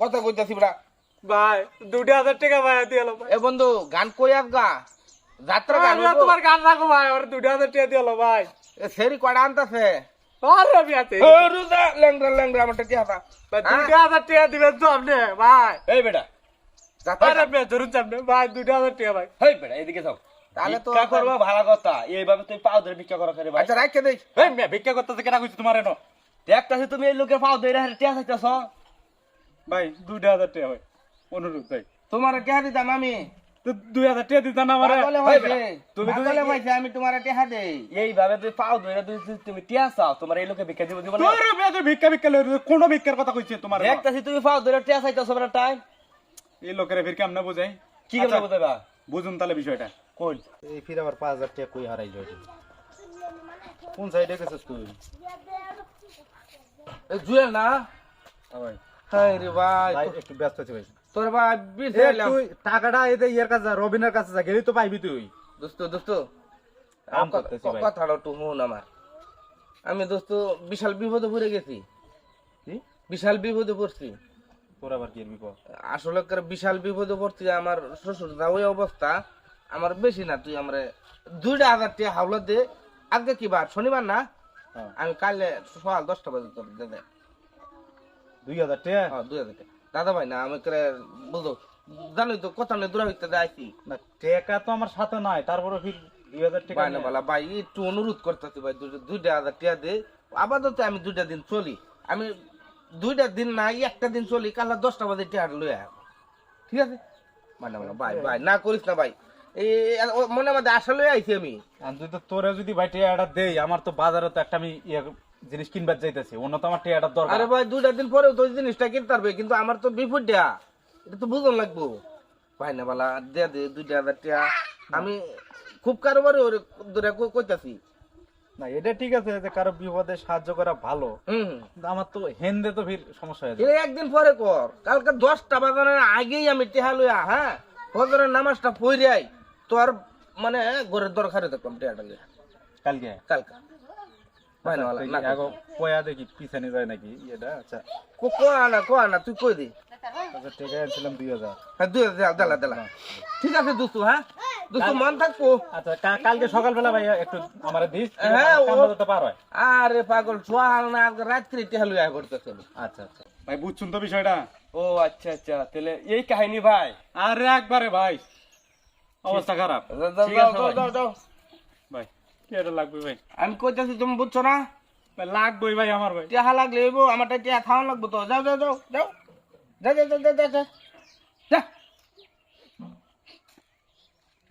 কথা কইতাছি বেটা। ভাই দুটো হাজার টাকা ভাই দিয়ে এ বন্ধু গান কই আস গা যাত্রা গান তোমার গান রাখো ভাই আমার দুটো হাজার টাকা দিয়ে ভাই সেরি কয়টা আনতাছে? আরে আমি ও রুদা লেংরা লেংরা আমার টিয়া হাতা। ভাই হাজার টাকা দিবেন তো আপনি ভাই এই বেটা আরে আপনি ধরুন সামনে ভাই দুটো হাজার টাকা ভাই হেই বেটা এদিকে যাও। তাহলে তো ভিক্ষা করবা ভালো কথা এইভাবে তুমি পাও ধরে ভিক্ষা করো ভাই। আচ্ছা দেই। এই ভিক্ষা করতেছে কেনা কইছি তোমার এনো? দেখতাছি তুমি এই লোকের পাও ধরে হেরে টিয়া চাইতেছ? ভাই হাজার টাকা ভাই। অনুরোধ ভাই। তোমার টিয়া দিতাম আমি। দুই হাজার টাকা দিতেন আমার? পাগলে ওই হইছে বেটা, তুমি তো- পাগলে আমি তোমার টিয়া দেই। এইভাবে তুমি পাও ধরে তুমি তুমি টিয়া চাও? তোমার এই লোকে ভিক্ষা দিব দিব না? তোর মেয়ে ভিক্ষা ভিক্ষা লই কোনো ভিক্ষার কথা কইছে তোমার এনো? দেখতাছি তুমি পাও ধরে টিয়া চাইতেছ বেটা টাইম। এই লোকের বুঝাই? কি কেমন আচ্ছা, বুঝাইবা? বুঝুন তাহলে বিষয়টা। কোন? এই ফির আবার পাঁচ হাজার টাকা কই হারাইলো এটা? কোন সাইডে গেছিস তুই? জুয়েল না? ভাই হাই রে ভাই ভাই একটু ব্যস্ত আছি ভাই। তোর ভাই বিশ এ, এলাম তুই টাকাটা এতে ইয়ার কাছে রবিনের কাছে যা গেলি তো পাইবি তুই। দোস্ত দোস্ত। কাম করতেছি ভাই। কথাটা একটু শুন আমার। আমি দোস্ত বিশাল বিপদে পড়ে গেছি। বিশাল বিপদে পড়ছি। তোর আবার কি বিপদ? আসলে করে বিশাল বিপদে পড়ছি আমার শ্বশুর যা ওই অবস্থা। আমার বেশি না তুই আমার দুইটা হাজার টাকা হাওলা দে। আজকে কি বার? শনিবার না। আমি কালে সকাল দশটা বাজে তোর দে দে দুই হাজার টাকা? হ্যাঁ দুই হাজার টাকা। দাদা ভাই না আমি করে বুঝো জানোই তো কথা নেই দূরা হইতে যাইছি। না টাকা তো আমার সাথে নাই তারপরে ফির দুই হাজার টাকা না বলা ভাই একটু অনুরোধ করতেছি ভাই দুইটা হাজার টাকা দে। আপাতত আমি দুইটা দিন চলি। আমি দুইটা দিন না একটা দিন চলি কালা দশটা বাজে টাকা লই ঠিক আছে। মানে বলা ভাই ভাই না করিস না ভাই। মনে মধ্যে আশা লই আইছি আমি। তুই তো তোরে যদি ভাই টাকাটা দেই আমার তো বাজারে তো একটা আমি ইয়ে জিনিস কিনবার যাইতেছি অন্য তো আমার টাকাটার দরকার। আরে ভাই দুইটা দিন পরেও তো ওই জিনিসটা কিনতে পারবে কিন্তু আমার তো বিপদ দেয়া এটা তো বুঝন লাগবো। ভাই না বলা দে দে দুইটা হাজার টাকা আমি খুব কারোবারে দূরে কইতাছি। না এটা ঠিক আছে যে কারও বিপদে সাহায্য করা ভালো আমার তো হেন্দে তো ফির সমস্যা হয়ে যায়। একদিন পরে কর কালকে দশটা বাজানোর আগেই আমি টেহা লইয়া হ্যাঁ ফজরের নামাজটা পড়িয়াই তোর মানে ঘরের দরকারে দেখলাম কালকে? কালকে। পয়া দেখি পিছানি যায় নাকি? এটা আচ্ছা। কো কোয়া না কোয়া না তুই কই দি? আচ্ছা টাকা আনছিলাম দুই হাজার। হ্যাঁ দুই হাজার দেলা দেলা। ঠিক আছে দুস্তু হ্যাঁ? দুস্তু মন থাকব। আচ্ছা কা- কালকে সকালবেলা ভাই একটু আমার দিস হ্যাঁ, আরে পাগল সোহাল না আজকে রাত্রি টেহা লইয়া করতেছে। আচ্ছা আচ্ছা। ভাই বুঝছুন তো বিষয়টা? ও আচ্ছা আচ্ছা। তাহলে এই কাহিনী ভাই আরে একবারে ভাই অবস্থা খারাপ। ঠিক আছে ভাই। ভাই কি এটা লাগবে ভাই। আমি কইতাছি তুমি বুঝছ না? ভাই লাগবেই ভাই আমার ভাই। টিয়া লাগলে এবো আমারটা খাওয়া খাওয়ান লাগবো তো। যাও যাও যাও যাও। যা যা যা যা যা যা।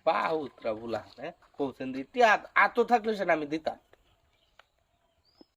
পা উতরা বুলা হ্যাঁ? কৌশন দি টেহা থাকলে সেটা আমি দিতাম।